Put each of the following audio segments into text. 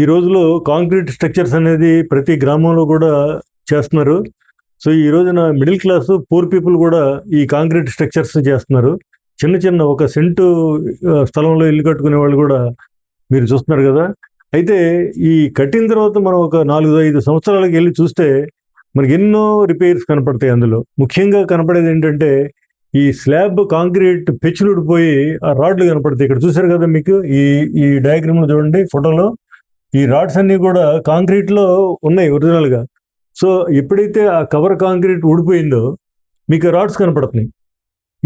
ఈ రోజులో concrete structures అనేది ప్రతి గ్రామంలో కూడా చేస్తున్నారు. సో ఈ రోజున మిడిల్ క్లాస్ పూర్ పీపుల్ కూడా ఈ కాంక్రీట్ స్ట్రక్చర్స్ చేస్తున్నారు. చిన్న చిన్న ఒక సెంటు స్థలంలో ఇల్లు కట్టుకునే వాళ్ళు కూడా మీరు చూస్తున్నారు కదా. అయితే ఈ కట్టిన తర్వాత మనం ఒక నాలుగు ఐదు సంవత్సరాలకు వెళ్ళి చూస్తే మనకి ఎన్నో రిపేర్స్ కనపడతాయి అందులో. ముఖ్యంగా కనపడేది ఏంటంటే ఈ స్లాబ్ కాంక్రీట్ పెచ్చులుడిపోయి ఆ రాడ్లు కనపడతాయి. ఇక్కడ చూశారు కదా మీకు? ఈ ఈ డయాగ్రామ్లో చూడండి ఫోటోలో. ఈ రాడ్స్ అన్ని కూడా కాంక్రీట్లో ఉన్నాయి ఒరిజినల్గా సో ఎప్పుడైతే ఆ కవర్ కాంక్రీట్ ఊడిపోయిందో మీకు రాడ్స్ కనపడుతున్నాయి.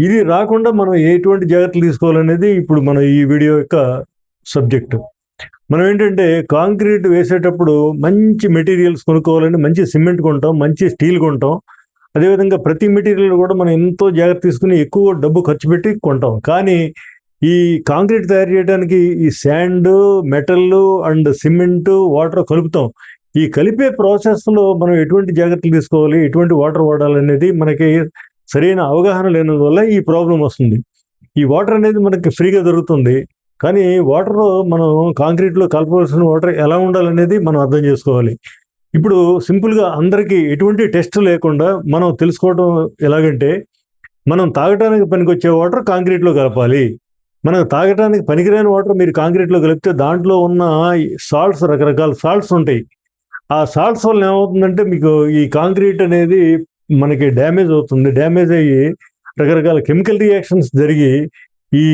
ఇది రాకుండా మనం ఎటువంటి జాగ్రత్తలు తీసుకోవాలనేది ఇప్పుడు మన ఈ వీడియో యొక్క సబ్జెక్ట్. మనం ఏంటంటే కాంక్రీట్ వేసేటప్పుడు మంచి మెటీరియల్స్ కొనుక్కోవాలంటే మంచి సిమెంట్ కొంటాం మంచి స్టీల్ కొంటాం. అదేవిధంగా ప్రతి మెటీరియల్ కూడా మనం ఎంతో జాగ్రత్త తీసుకుని ఎక్కువ డబ్బు ఖర్చు పెట్టి కొంటాం. కానీ ఈ కాంక్రీట్ తయారు చేయడానికి ఈ sand metal and cement water కలుపుతాం. ఈ కలిపే ప్రాసెస్లో మనం ఎటువంటి జాగ్రత్తలు తీసుకోవాలి? ఎటువంటి వాటర్ వాడాలనేది మనకి సరైన అవగాహన లేనందువల్ల ఈ ప్రాబ్లం వస్తుంది. ఈ వాటర్ అనేది మనకి ఫ్రీగా దొరుకుతుంది. కానీ వాటర్ మనం కాంక్రీట్లో కలపవలసిన వాటర్ ఎలా ఉండాలనేది మనం అర్థం చేసుకోవాలి. ఇప్పుడు సింపుల్గా అందరికీ ఎటువంటి టెస్ట్ లేకుండా మనం తెలుసుకోవడం ఎలాగంటే మనం తాగటానికి పనికొచ్చే వాటర్ కాంక్రీట్లో కలపాలి. మనం తాగటానికి పనికిరాని వాటర్ మీరు కాంక్రీట్లో కలిపితే దాంట్లో ఉన్న సాల్ట్స్ రకరకాల సాల్ట్స్ ఉంటాయి. ఆ సాల్ట్స్ వల్ల ఏమవుతుందంటే మీకు ఈ కాంక్రీట్ అనేది మనకి డ్యామేజ్ అవుతుంది. డ్యామేజ్ అయ్యి రకరకాల కెమికల్ రియాక్షన్స్ జరిగి ఈ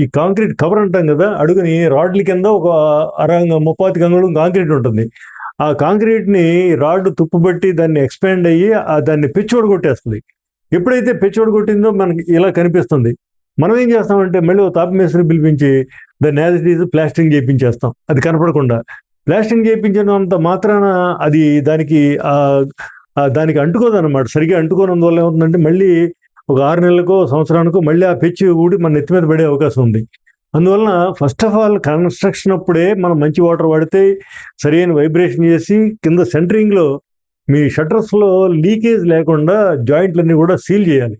ఈ కాంక్రీట్ కవర్ అంటాం కదా అడుగుని రాడ్ల కింద ఒక అరంగ ముప్పాతి గంగళం కాంక్రీట్ ఉంటుంది. ఆ కాంక్రీట్ని రాడ్ తుప్పుబట్టి దాన్ని ఎక్స్పాండ్ అయ్యి ఆ దాన్ని పిచ్చోడు కొట్టేస్తుంది ఎప్పుడైతే పిచ్చోడు కొట్టిందో మనకి ఇలా కనిపిస్తుంది. మనం ఏం చేస్తామంటే మళ్ళీ ఒక తాప మేస్త్రి పిలిపించి దాన్ని యాజ్ ఇట్ ఈజ్ ప్లాస్టింగ్ చేయించేస్తాం. అది కనపడకుండా. ప్లాస్టింగ్ చేయించినంత మాత్రాన అది దానికి దానికి అంటుకోదు అనమాట సరిగ్గా అంటుకోనందువల్ల ఏమవుతుందంటే మళ్ళీ ఒక ఆరు నెలలకో సంవత్సరానికో మళ్ళీ ఆ పెచ్చి ఊడి మన నెత్తి మీద పడే అవకాశం ఉంది. అందువలన ఫస్ట్ ఆఫ్ ఆల్ కన్స్ట్రక్షన్ అప్పుడే మనం మంచి వాటర్ వాడితే సరైన వైబ్రేషన్ చేసి కింద సెంటరింగ్లో మీ షటర్స్లో లీకేజ్ లేకుండా జాయింట్లన్నీ కూడా సీల్ చేయాలి.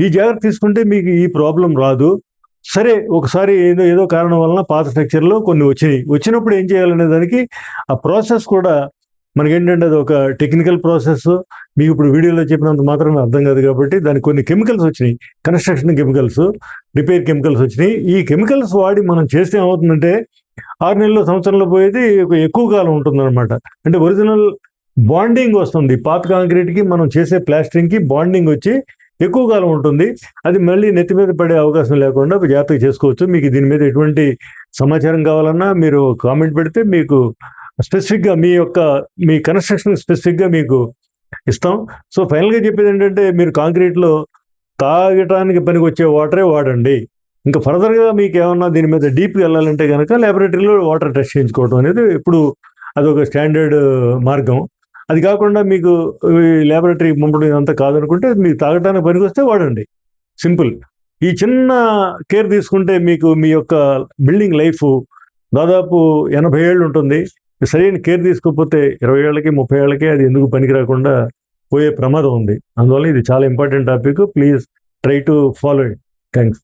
ఈ జాగ్రత్త తీసుకుంటే మీకు ఈ ప్రాబ్లం రాదు. సరే ఒకసారి ఏదో ఏదో కారణం వలన పాత స్ట్రక్చర్లో కొన్ని వచ్చినాయి. వచ్చినప్పుడు ఏం చేయాలనే దానికి ఆ ప్రాసెస్ కూడా మనకేంటంటే అది ఒక టెక్నికల్ ప్రాసెస్. మీకు ఇప్పుడు వీడియోలో చెప్పినంత మాత్రం అర్థం కాదు కాబట్టి దానికి కొన్ని కెమికల్స్ వచ్చినాయి. కన్స్ట్రక్షన్ కెమికల్స్ రిపేర్ కెమికల్స్ వచ్చినాయి. ఈ కెమికల్స్ వాడి మనం చేస్తే ఏమవుతుందంటే ఆరు నెలలు సంవత్సరంలో పోయేది ఎక్కువ కాలం ఉంటుందన్నమాట. అంటే ఒరిజినల్ బాండింగ్ వస్తుంది. పాత కాంక్రీట్కి మనం చేసే ప్లాస్టింగ్కి బాండింగ్ వచ్చి ఎక్కువ కాలం ఉంటుంది. అది మళ్ళీ నెత్తి మీద పడే అవకాశం లేకుండా జాగ్రత్తగా చేసుకోవచ్చు. మీకు దీని మీద ఎటువంటి సమాచారం కావాలన్నా మీరు కామెంట్ పెడితే మీకు స్పెసిఫిక్గా మీ యొక్క మీ కన్స్ట్రక్షన్ స్పెసిఫిక్గా మీకు ఇస్తాం. సో ఫైనల్గా చెప్పేది ఏంటంటే మీరు కాంక్రీట్లో తాగటానికి పనికి వచ్చే వాటరే వాడండి. ఇంకా ఫర్దర్గా మీకు ఏమన్నా దీని మీద డీప్ వెళ్ళాలంటే కనుక ల్యాబొరేటరీలో వాటర్ టెస్ట్ చేయించుకోవడం అనేది ఇప్పుడు అదొక స్టాండర్డ్ uh, మార్గం. అది కాకుండా మీకు లాబొరేటరీ పంపడం ఇదంతా కాదనుకుంటే మీకు తాగడానికి పనికి వస్తే వాడండి. సింపుల్. ఈ చిన్న కేర్ తీసుకుంటే మీకు మీ యొక్క బిల్డింగ్ లైఫ్ దాదాపు ఎనభై ఏళ్ళు ఉంటుంది. సరైన కేర్ తీసుకోకపోతే ఇరవై ఏళ్ళకి ముప్పై ఏళ్ళకి అది ఎందుకు పనికి రాకుండా పోయే ప్రమాదం ఉంది. అందువల్ల ఇది చాలా important topic. Please try to follow it. Thanks